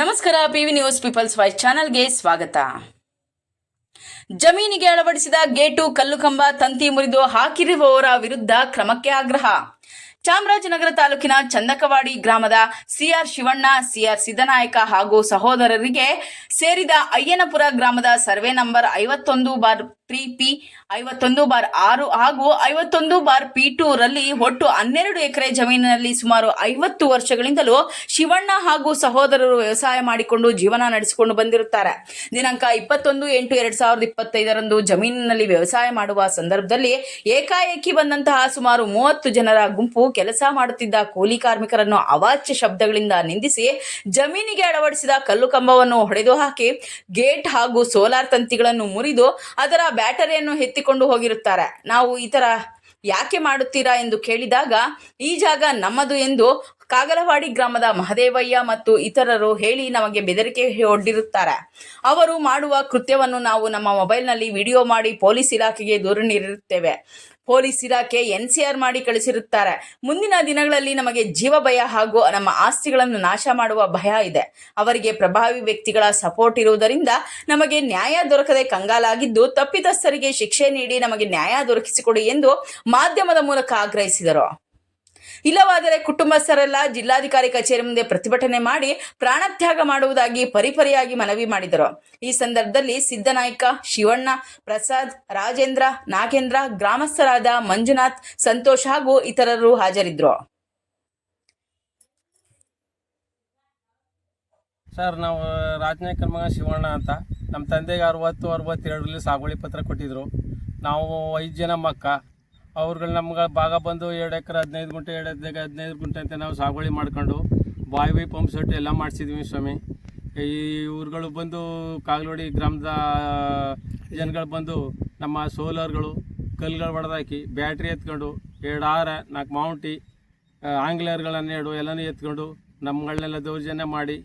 ನಮಸ್ಕಾರ, PV news people's voice ಚಾನಲ್ಗೆ ಸ್ವಾಗತ. ಜಮೀನಿಗೆ ಅಳವಡಿಸಿದ ಗೇಟು ಕಲ್ಲು ಕಂಬ ತಂತಿ ಮುರಿದು ಹಾಕಿರುವವರ ವಿರುದ್ಧ ಕ್ರಮಕ್ಕೆ ಆಗ್ರಹ. ಚಾಮರಾಜನಗರ ತಾಲೂಕಿನ ಚಂದಕವಾಡಿ ಗ್ರಾಮದ ಸಿಆರ್ ಶಿವಣ್ಣ, ಸಿಆರ್ ಸಿದ್ದನಾಯಕ ಹಾಗೂ ಸಹೋದರರಿಗೆ ಸೇರಿದ ಅಯ್ಯನಪುರ ಗ್ರಾಮದ ಸರ್ವೆ ನಂಬರ್ ಐವತ್ತೊಂದು ಬಾರ್ ತ್ರೀ ಪಿ ಐವತ್ತೊಂದು ಬಾರ್ ಆರು ಹಾಗೂ ಐವತ್ತೊಂದು ಬಾರ್ ಪಿ ಟೂ ರಲ್ಲಿ ಒಟ್ಟು ಹನ್ನೆರಡು ಎಕರೆ ಜಮೀನಿನಲ್ಲಿ ಸುಮಾರು ಐವತ್ತು ವರ್ಷಗಳಿಂದಲೂ ಶಿವಣ್ಣ ಹಾಗೂ ಸಹೋದರರು ವ್ಯವಸಾಯ ಮಾಡಿಕೊಂಡು ಜೀವನ ನಡೆಸಿಕೊಂಡು ಬಂದಿರುತ್ತಾರೆ. ದಿನಾಂಕ ಇಪ್ಪತ್ತೊಂದು ಎಂಟು ಎರಡ್ ಸಾವಿರದ ಇಪ್ಪತ್ತೈದರಂದು ಜಮೀನಿನಲ್ಲಿ ವ್ಯವಸಾಯ ಮಾಡುವ ಸಂದರ್ಭದಲ್ಲಿ ಏಕಾಏಕಿ ಬಂದಂತಹ ಸುಮಾರು ಮೂವತ್ತು ಜನರ ಗುಂಪು ಕೆಲಸ ಮಾಡುತ್ತಿದ್ದ ಕೂಲಿ ಕಾರ್ಮಿಕರನ್ನು ಅವಾಚ್ಯ ಶಬ್ದಗಳಿಂದ ನಿಂದಿಸಿ ಜಮೀನಿಗೆ ಅಳವಡಿಸಿದ ಕಲ್ಲು ಕಂಬವನ್ನು ಹೊಡೆದು ಹಾಕಿ ಗೇಟ್ ಹಾಗೂ ಸೋಲಾರ್ ತಂತಿಗಳನ್ನು ಮುರಿದು ಅದರ ಬ್ಯಾಟರಿಯನ್ನು ಎತ್ತಿಕೊಂಡು ಹೋಗಿರುತ್ತಾರೆ. ನಾವು ಈ ತರ ಯಾಕೆ ಮಾಡುತ್ತೀರಾ ಎಂದು ಕೇಳಿದಾಗ, ಈ ಜಾಗ ನಮ್ಮದು ಎಂದು ಕಾಗಲವಾಡಿ ಗ್ರಾಮದ ಮಹದೇವಯ್ಯ ಮತ್ತು ಇತರರು ಹೇಳಿ ನಮಗೆ ಬೆದರಿಕೆ ಒಡ್ಡಿರುತ್ತಾರೆ ಅವರು ಮಾಡುವ ಕೃತ್ಯವನ್ನು ನಾವು ನಮ್ಮ ಮೊಬೈಲ್ನಲ್ಲಿ ವಿಡಿಯೋ ಮಾಡಿ ಪೊಲೀಸ್ ಇಲಾಖೆಗೆ ದೂರು ನೀಡಿರುತ್ತೇವೆ. ಪೊಲೀಸ್ ಇಲಾಖೆ ಆರ್ ಮಾಡಿ ಕಳಿಸಿರುತ್ತಾರೆ. ಮುಂದಿನ ದಿನಗಳಲ್ಲಿ ನಮಗೆ ಜೀವ ಭಯ ಹಾಗೂ ನಮ್ಮ ಆಸ್ತಿಗಳನ್ನು ನಾಶ ಮಾಡುವ ಭಯ ಇದೆ. ಅವರಿಗೆ ಪ್ರಭಾವಿ ವ್ಯಕ್ತಿಗಳ ಸಪೋರ್ಟ್ ಇರುವುದರಿಂದ ನಮಗೆ ನ್ಯಾಯ ದೊರಕದೆ ಕಂಗಾಲಾಗಿದ್ದು ತಪ್ಪಿತಸ್ಥರಿಗೆ ಶಿಕ್ಷೆ ನೀಡಿ ನಮಗೆ ನ್ಯಾಯ ದೊರಕಿಸಿಕೊಡಿ ಎಂದು ಮಾಧ್ಯಮದ ಮೂಲಕ ಆಗ್ರಹಿಸಿದರು. ಇಲ್ಲವಾದರೆ ಕುಟುಂಬಸ್ಥರೆಲ್ಲ ಜಿಲ್ಲಾಧಿಕಾರಿ ಕಚೇರಿ ಮುಂದೆ ಪ್ರತಿಭಟನೆ ಮಾಡಿ ಪ್ರಾಣತ್ಯಾಗ ಮಾಡುವುದಾಗಿ ಪರಿಪರಿಯಾಗಿ ಮನವಿ ಮಾಡಿದರು. ಈ ಸಂದರ್ಭದಲ್ಲಿ ಸಿದ್ದನಾಯ್ಕ, ಶಿವಣ್ಣ, ಪ್ರಸಾದ್, ರಾಜೇಂದ್ರ, ನಾಗೇಂದ್ರ, ಗ್ರಾಮಸ್ಥರಾದ ಮಂಜುನಾಥ್, ಸಂತೋಷ್ ಹಾಗೂ ಇತರರು ಹಾಜರಿದ್ದರು. ಸರ್, ನಾವು ರಾಜನಾಯ್ಕರ ಮಗ ಶಿವಣ್ಣ ಅಂತ. ನಮ್ಮ ತಂದೆಗೆ ಅರವತ್ತು, ಅರವತ್ತೆರಡರಲ್ಲಿ ಸಾಗುವಳಿ ಪತ್ರ ಕೊಟ್ಟಿದ್ದರು ನಾವು ಐದು ಜನ ಮಕ್ಕ. ಅವ್ರುಗಳು ನಮ್ಗೆ ಭಾಗ ಬಂದು ಎರಡು ಎಕರೆ ಹದಿನೈದು ಗುಂಟೆ, ಎರಡು ಹದಿನೈದು ಹದಿನೈದು ಗುಂಟೆ ಅಂತ ನಾವು ಸಾಗುವಳಿ ಮಾಡ್ಕೊಂಡು ಬಾಯ್ ಬೈ ಪಂಪ್ ಸೆಟ್ ಎಲ್ಲ ಮಾಡಿಸಿದ್ವಿ ಸ್ವಾಮಿ. ಈ ಊರುಗಳು ಬಂದು ಕಾಗಲೋಡಿ ಗ್ರಾಮದ ಜನಗಳು ಬಂದು ನಮ್ಮ ಸೋಲಾರ್ಗಳು ಕಲ್ಲುಗಳು ಹೊಡೆದಾಕಿ ಬ್ಯಾಟ್ರಿ ಎತ್ಕೊಂಡು ಎರಡು ಆರ ನಾಲ್ಕು ಮೌಂಟಿ ಆಂಗ್ಲರ್ಗಳನ್ನು ಎರಡು ಎಲ್ಲನೂ ಎತ್ಕೊಂಡು ನಮ್ಮಗಳನ್ನೆಲ್ಲ ದೌರ್ಜನ್ಯ ಮಾಡಿ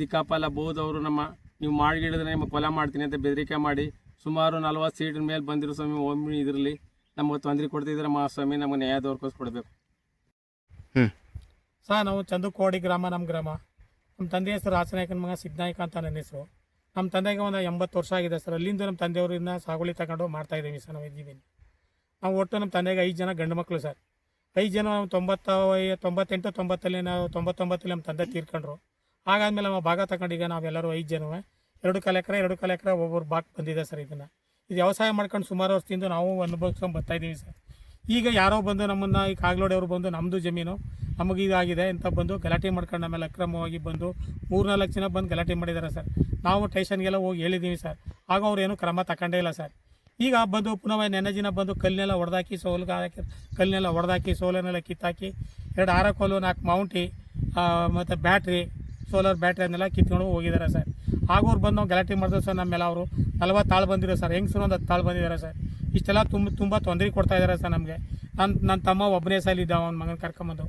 ದಿಕ್ಕಾಪಲ್ಲ ಬೋದವರು ನಮ್ಮ, ನೀವು ಮಾಡಿಗಿಡಿದ್ರೆ ನಿಮಗೆ ಕೊಲೆ ಮಾಡ್ತೀನಿ ಅಂತ ಬೆದರಿಕೆ ಮಾಡಿ ಸುಮಾರು ನಲ್ವತ್ತು ಸೀಟಿನ ಮೇಲೆ ಬಂದಿರೋ ಸ್ವಾಮಿ, ಒಮ್ಮೆ ಇದರಲ್ಲಿ. ನಮಗೆ ತೊಂದರೆ ಕೊಡ್ತಿದ್ರೆ ಮಾ ಸ್ವಾಮಿ ನಮಗೆ ನ್ಯಾಯ ದೊರಕಿಸ್ಕೊಡ್ಬೇಕು. ಸರ್ ನಾವು ಚಂದುಕೋಡಿ ಗ್ರಾಮ ನಮ್ಮ ಗ್ರಾಮ. ನಮ್ಮ ತಂದೆ ಹೆಸರು ಆಸನಾಯಕನ ಮಗ ಸಿದ್ಧನಾಯಕ ಅಂತ ನನ್ನ ಹೆಸರು. ನಮ್ಮ ತಂದೆಗೆ ಒಂದು ಎಂಬತ್ತು ವರ್ಷ ಆಗಿದೆ ಸರ್. ಅಲ್ಲಿಂದ ನಮ್ಮ ತಂದೆಯವರಿಂದ ಸಾಗುಳಿ ತಗೊಂಡು ಮಾಡ್ತಾ ಇದ್ದೀವಿ ಸರ್. ನಾವು ಇದ್ದೀವಿ. ನಾವು ಒಟ್ಟು ನಮ್ಮ ತಂದೆಗೆ ಐದು ಜನ ಗಂಡು ಮಕ್ಕಳು ಸರ್. ಐದು ಜನ ನಾವು ತೊಂಬತ್ತ ತೊಂಬತ್ತೆಂಟು ತೊಂಬತ್ತಲ್ಲಿ ನಾವು ತೊಂಬತ್ತೊಂಬತ್ತಲ್ಲಿ ನಮ್ಮ ತಂದೆ ತೀರ್ಕೊಂಡ್ರು. ಹಾಗಾದ್ಮೇಲೆ ನಮ್ಮ ಭಾಗ ತಗೊಂಡು ಈಗ ನಾವೆಲ್ಲರೂ ಐದು ಜನವೇ. ಎರಡು ಕಾಲ ಎಕರೆ ಎರಡು ಕಾಲ ಎಕರೆ ಒಬ್ಬರು ಬಾಕ್ ಬಂದಿದೆ ಸರ್ ಇದನ್ನು. ಇದು ವ್ಯವಸಾಯ ಮಾಡ್ಕೊಂಡು ಸುಮಾರು ವರ್ಷದಿಂದ ನಾವು ಅನುಭವಿಸ್ಕೊಂಡು ಬರ್ತಾ ಇದ್ದೀವಿ ಸರ್. ಈಗ ಯಾರೋ ಬಂದು ನಮ್ಮನ್ನು, ಈ ಕಾಗ್ಲೋಡಿಯವರು ಬಂದು ನಮ್ಮದು ಜಮೀನು, ನಮಗೆ ಇದಾಗಿದೆ ಅಂತ ಬಂದು ಗಲಾಟೆ ಮಾಡ್ಕೊಂಡು ಆಮೇಲೆ ಅಕ್ರಮವಾಗಿ ಬಂದು ಮೂರ್ನಾಲ್ಕು ಜನ ಬಂದು ಗಲಾಟೆ ಮಾಡಿದ್ದಾರೆ ಸರ್. ನಾವು ಟೈಷನ್ಗೆಲ್ಲ ಹೋಗಿ ಹೇಳಿದ್ದೀವಿ ಸರ್. ಆಗ ಅವ್ರು ಕ್ರಮ ತಗೊಂಡೇ ಇಲ್ಲ ಸರ್. ಈಗ ಬಂದು ಪುನಃ ನೆನ್ನೆ ದಿನ ಬಂದು ಕಲ್ಲನ್ನೆಲ್ಲ ಹೊಡೆದಾಕಿ ಸೋಲ್ಗೆ ಹಾಕಿ ಕಲ್ಲನ್ನೆಲ್ಲ ಹೊಡೆದಾಕಿ ಸೋಲನ್ನೆಲ್ಲ ಕಿತ್ತಾಕಿ, ಎರಡು ಆರ ಕೋಲು ನಾಲ್ಕು ಮೌಂಟಿ ಮತ್ತು ಬ್ಯಾಟ್ರಿ, ಸೋಲಾರ್ ಬ್ಯಾಟ್ರಿ ಅದನ್ನೆಲ್ಲ ಕಿತ್ಕೊಂಡು ಹೋಗಿದ್ದಾರೆ ಸರ್. ಆಗ ಅವ್ರು ಬಂದು ನಾವು ಗಲಾಟೆ ಮಾಡಿದ್ರು ಸರ್ ನಮ್ಮೆಲ್ಲ ಅವರು. ನಲ್ವತ್ತು ತಾಳು ಬಂದಿರೋ ಸರ್. ಹೆಂಗ್ಸರು ಒಂದು ಹತ್ತು ತಾಳು ಬಂದಿದ್ದಾರೆ ಸರ್. ಇಷ್ಟೆಲ್ಲ ತುಂಬ ತುಂಬ ತೊಂದರೆ ಕೊಡ್ತಾ ಇದ್ದಾರೆ ಸರ್ ನಮಗೆ. ನನ್ನ ನನ್ನ ತಮ್ಮ ಒಬ್ಬನೇ ಇದ್ದ ಅವ್ನ ಮಗನ ಕರ್ಕೊಂಬಂದು.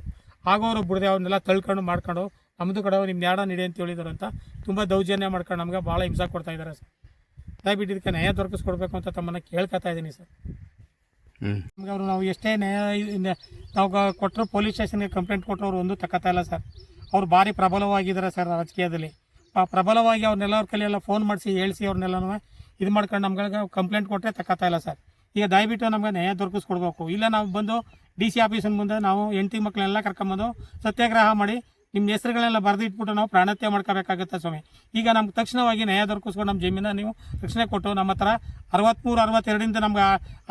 ಆಗ ಅವರು ಬಿಡದೆ ಅವ್ರನ್ನೆಲ್ಲ ತಳ್ಕೊಂಡು ಮಾಡ್ಕೊಂಡು ನಮ್ಮದು ಕಡೆ ನಿಮ್ಮ ಯಾಡ ನಡಿ ಅಂತ ಹೇಳಿದ್ರು ಅಂತ ತುಂಬ ದೌರ್ಜನ್ಯ ಮಾಡ್ಕೊಂಡು ನಮಗೆ ಭಾಳ ಹಿಂಸೆ ಕೊಡ್ತಾ ಇದ್ದಾರೆ ಸರ್. ದಯವಿಟ್ಟು ಇದಕ್ಕೆ ನ್ಯಾಯ ದೊರಕಿಸ್ಕೊಡ್ಬೇಕು ಅಂತ ತಮ್ಮನ್ನು ಕೇಳ್ಕೊತಾ ಇದ್ದೀನಿ ಸರ್. ನಮಗೆ ಅವರು ನಾವು ಎಷ್ಟೇ ನ್ಯಾಯ ನಾವು ಕೊಟ್ಟರು ಪೊಲೀಸ್ ಸ್ಟೇಷನ್ಗೆ ಕಂಪ್ಲೇಂಟ್ ಕೊಟ್ಟರು ಅವರು ಒಂದು ತಕ್ಕತ್ತಾ ಇಲ್ಲ ಸರ್. ಅವ್ರು ಭಾರಿ ಪ್ರಬಲವಾಗಿದ್ದಾರೆ ಸರ್ ರಾಜಕೀಯದಲ್ಲಿ. ಪ್ರಬಲವಾಗಿ ಅವ್ರನ್ನೆಲ್ಲ ಅವ್ರ ಕೈಲೆಲ್ಲ ಫೋನ್ ಮಾಡಿಸಿ, ಹೇಳಿಸಿ ಅವ್ರನ್ನೆಲ್ಲನೂ ಇದು ಮಾಡ್ಕೊಂಡು ನಮ್ಗಳಿಗೆ ಕಂಪ್ಲೇಂಟ್ ಕೊಟ್ಟರೆ ತಕ್ಕತ್ತಾ ಇಲ್ಲ ಸರ್. ಈಗ ದಯವಿಟ್ಟು ನಮಗೆ ನ್ಯಾಯ ದೊರಕಿಸ್ಕೊಡ್ಬೇಕು. ಇಲ್ಲ ನಾವು ಬಂದು ಡಿ ಸಿ ಆಫೀಸಿನ ಮುಂದೆ ನಾವು ಹೆಂಡತಿ ಮಕ್ಕಳೆಲ್ಲ ಕರ್ಕೊಂಬಂದು ಸತ್ಯಾಗ್ರಹ ಮಾಡಿ ನಿಮ್ಮ ಹೆಸರುಗಳೆಲ್ಲ ಬರೆದಿಟ್ಬಿಟ್ಟು ನಾವು ಪ್ರಾಣತ್ಯ ಮಾಡ್ಕೋಬೇಕಾಗುತ್ತೆ ಸ್ವಾಮಿ. ಈಗ ನಮ್ಗೆ ತಕ್ಷಣವಾಗಿ ನ್ಯಾಯ ದೊರಕಿಸ್ಕೊಂಡು ನಮ್ಮ ಜಮೀನ ನೀವು ರಕ್ಷಣೆ ಕೊಟ್ಟು ನಮ್ಮ ಹತ್ರ ಅರವತ್ತ್ಮೂರು ಅರವತ್ತೆರಡರಿಂದ ನಮ್ಗೆ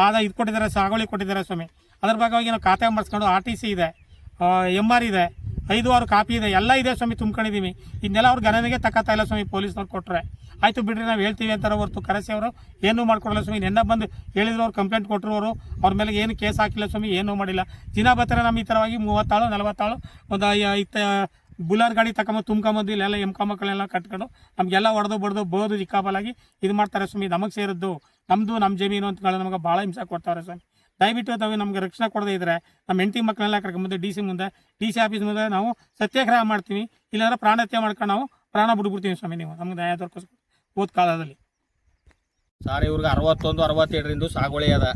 ಆದ ಇದು ಕೊಟ್ಟಿದ್ದಾರೆ, ಸಾಗುವಳಿ ಕೊಟ್ಟಿದ್ದಾರೆ ಸ್ವಾಮಿ. ಅದ್ರ ಭಾಗವಾಗಿ ನಾವು ಖಾತೆ ಮಾಡಿಸ್ಕೊಂಡು ಆರ್ ಟಿ ಸಿ ಇದೆ ಎಂ ಆರ್ ಇದೆ ಐದು ಆರು ಕಾಪಿ ಇದೆ, ಎಲ್ಲ ಇದೆ ಸ್ವಾಮಿ ತುಂಬ್ಕೊಂಡಿದ್ದೀವಿ ಇದನ್ನೆಲ್ಲ ಅವ್ರ ಗಣನೆಗೆ ತಕ್ಕತ್ತಾ ಇಲ್ಲ ಸ್ವಾಮಿ ಪೊಲೀಸ್ನವ್ರು ಕೊಟ್ಟರೆ ಆಯಿತು ಬಿಡ್ರಿ, ನಾವು ಹೇಳ್ತೀವಿ ಅಂತಾರೆ ಹೊರತು ಕರೆಸಿ ಅವರು. ಏನೂ ಮಾಡ್ಕೊಡಲ್ಲ ಸ್ವಾಮಿ, ನೆನ್ನ ಬಂದು ಹೇಳಿದ್ರು ಅವ್ರು, ಕಂಪ್ಲೇಂಟ್ ಕೊಟ್ಟರು ಅವರು. ಅವ್ರ ಮೇಲೆ ಏನು ಕೇಸ್ ಹಾಕಿಲ್ಲ ಸ್ವಾಮಿ, ಏನೂ ಮಾಡಿಲ್ಲ. ದಿನ ಬರ್ತಾರೆ ನಮ್ಮ ಈ ಥರವಾಗಿ ಮೂವತ್ತಾಳು, ನಲವತ್ತಾಳು, ಒಂದು ಇತ್ತ ಬುಲಾರ್ ಗಾಡಿ ತಗೊಂಬಂದು ತುಂಬ್ಕೊಂಬಂದು ಇಲ್ಲೆಲ್ಲ ಮಕ್ಕಳೆಲ್ಲ ಕಟ್ಕೊಂಡು. ನಮಗೆಲ್ಲ ಹೊಡೆದು ಬಡ್ದು ಬೋದು ಚಿಕ್ಕಾಬಲಾಗಿ ಇದು ಮಾಡ್ತಾರೆ ಸ್ವಾಮಿ, ನಮಗೆ ಸೇರಿದ್ದು. ನಮ್ಮದು ನಮ್ಮ ಜಮೀನು ಅಂತ ನಮಗೆ ಭಾಳ ಹಿಂಸೆ ಕೊಡ್ತಾರೆ ಸ್ವಾಮಿ. ದಯವಿಟ್ಟು ತಾವು ನಮಗೆ ರಕ್ಷಣೆ ಕೊಡದೇ ಇದ್ರೆ ನಮ್ಮ ಹೆಂಡತಿ ಮಕ್ಕಳೆಲ್ಲ ಕರ್ಕೊಂಬಂದು ಡಿ ಸಿ ಮುಂದೆ, ಡಿ ಸಿ ಆಫೀಸ್ ಮುಂದೆ ನಾವು ಸತ್ಯಾಗ್ರಹ ಮಾಡ್ತೀವಿ. ಇಲ್ಲಾಂದ್ರೆ ಪ್ರಾಣಹತ್ಯೆ ಮಾಡ್ಕೊಂಡು ನಾವು ಪ್ರಾಣ ಬಿಡ್ಬಿಡ್ತೀವಿ ಸ್ವಾಮಿ ನೀವು. ನಮ್ಗೆ ನ್ಯಾಯ ದೊರಕಿಸ್ ಓದ್ ಕಾಲದಲ್ಲಿ ಸರ್ ಇವ್ರಿಗೆ ಅರವತ್ತೊಂದು, ಅರವತ್ತೆರಡರಿಂದ ಸಾಗುವಳಿ ಅದ.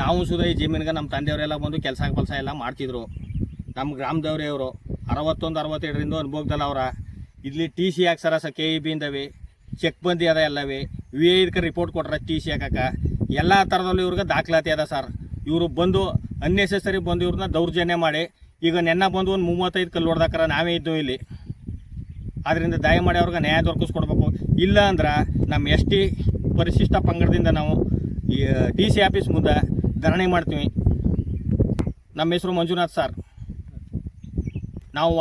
ನಾವು ಸುಧಾ ಈ ಜಮೀನಿಗೆ ನಮ್ಮ ತಂದೆಯವರೆಲ್ಲ ಬಂದು ಕೆಲಸ ಕೆಲಸ ಎಲ್ಲ ಮಾಡ್ತಿದ್ರು. ನಮ್ಮ ಗ್ರಾಮದವ್ರೇ ಇವರು. ಅರವತ್ತೊಂದು, ಅರವತ್ತೆರಡರಿಂದ ಅನುಭವದಲ್ಲ ಅವರ. ಇಲ್ಲಿ ಟಿ ಸಿ ಹಾಕ್ಸರ ಸ ಕೆ ಇ ಬಿ ಇಂದವೆ. ಚೆಕ್ ಬಂದಿ ಅದ ಎಲ್ಲವೇ. ವಿ ಇದಕ್ಕೆ ರಿಪೋರ್ಟ್ ಕೊಟ್ರ ಟಿ ಸಿ ಹಾಕಕ್ಕೆ. ಎಲ್ಲ ಥರದಲ್ಲೂ ಇವ್ರಿಗೆ ದಾಖಲಾತಿ ಅದ ಸರ್. ಇವರು ಬಂದು ಅನ್ನೆಸೆಸರಿ ಬಂದು ಇವ್ರನ್ನ ದೌರ್ಜನ್ಯ ಮಾಡಿ, ಈಗ ನೆನ್ನ ಬಂದು ಒಂದು ಮೂವತ್ತೈದು ಕಲ್ಲು ಹೊಡೆದಾಕರ ನಾವೇ ಇದ್ದವು ಇಲ್ಲಿ. ಅದರಿಂದ ದಯಮಾಡಿ ಅವ್ರಿಗೆ ನ್ಯಾಯ ದೊರಕಿಸ್ಕೊಡ್ಬೇಕು. ಇಲ್ಲ ಅಂದ್ರೆ ನಮ್ಮ ಎಸ್ ಟಿ ಪರಿಶಿಷ್ಟ ಪಂಗಡದಿಂದ ನಾವು ಡಿ ಸಿ ಆಫೀಸ್ ಮುಂದೆ ಧರಣಿ ಮಾಡ್ತೀವಿ. ನಮ್ಮ ಹೆಸರು ಮಂಜುನಾಥ್ ಸರ್. ನಾವು